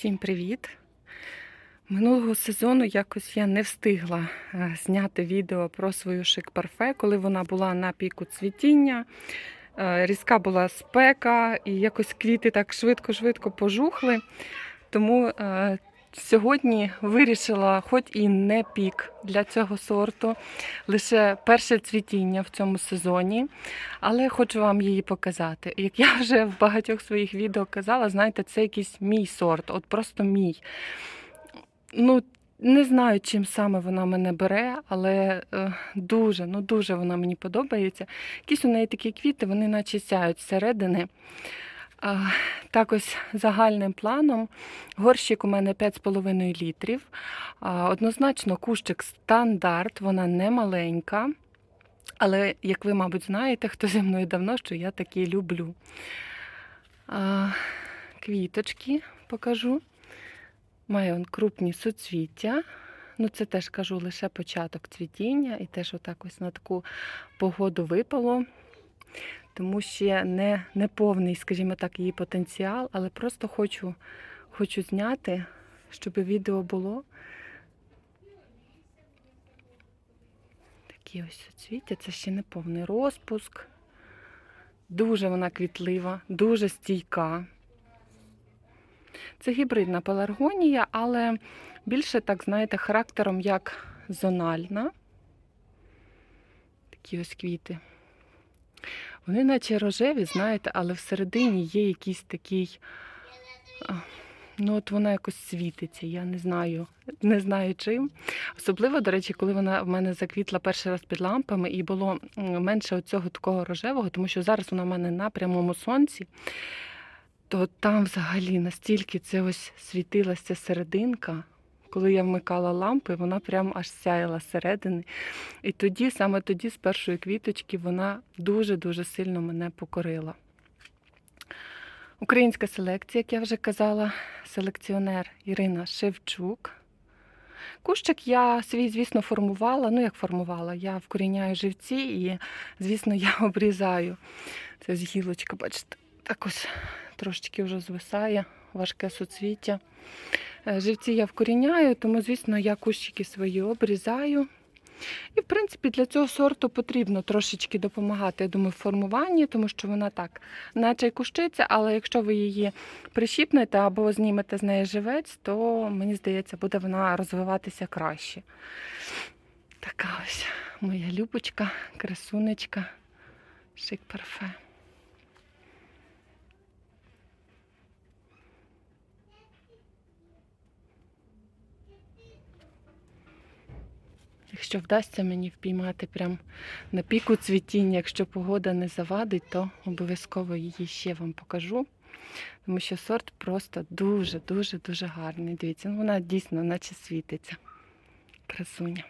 Всім привіт! Минулого сезону якось я не встигла е, зняти відео про свою шик-парфе, коли вона була на піку цвітіння. Е, Різка була спека, і якось квіти так швидко-швидко пожухли. Тому е, сьогодні вирішила, хоч і не пік для цього сорту, лише перше цвітіння в цьому сезоні, але хочу вам її показати. Як я вже в багатьох своїх відео казала, знаєте, це якийсь мій сорт, от просто мій. Ну, не знаю, чим саме вона мене бере, але е, дуже, ну дуже вона мені подобається. Якісь у неї такі квіти, вони наче сяють зсередини. Так ось загальним планом. Горщик у мене 5,5 літрів. Однозначно, кущик стандарт, вона не маленька. Але, як ви, мабуть, знаєте, хто зі мною давно, що я такі люблю. Квіточки покажу. Має он крупні суцвіття. Ну, це теж кажу лише початок цвітіння, і теж отак ось на таку погоду випало. Тому ще не, не повний, скажімо так, її потенціал, але просто хочу, хочу зняти, щоб відео було. Такі ось суцвіття, це ще не повний розпуск. Дуже вона квітлива, дуже стійка. Це гібридна пеларгонія, але більше, так, знаєте, характером як зональна. Такі ось квіти. Вони наче рожеві, знаєте, але всередині є якийсь такий. Ну, от вона якось світиться, я не знаю, не знаю чим. Особливо, до речі, коли вона в мене заквітла перший раз під лампами і було менше оцього такого рожевого, тому що зараз вона в мене на прямому сонці то там взагалі настільки це ось світилася серединка. Коли я вмикала лампи, вона прям аж сяяла зсередини. І тоді, саме тоді, з першої квіточки, вона дуже-дуже сильно мене покорила. Українська селекція, як я вже казала, селекціонер Ірина Шевчук. Кущик я свій, звісно, формувала. Ну, як формувала, я вкоріняю живці і, звісно, я обрізаю. Це з гілочка, бачите, так ось трошечки вже звисає, важке суцвіття. Е, Живці я вкоріняю, тому, звісно, я кущики свої обрізаю. І, в принципі, для цього сорту потрібно трошечки допомагати, я думаю, в формуванні, тому що вона так, наче й кущиця, але якщо ви її прищіпнете або знімете з неї живець, то, мені здається, буде вона розвиватися краще. Така ось моя любочка, красунечка, шик Якщо вдасться мені впіймати прям на піку цвітіння, якщо погода не завадить, то обов'язково її ще вам покажу. Тому що сорт просто дуже-дуже дуже гарний. Дивіться, ну вона дійсно наче світиться. Красуня.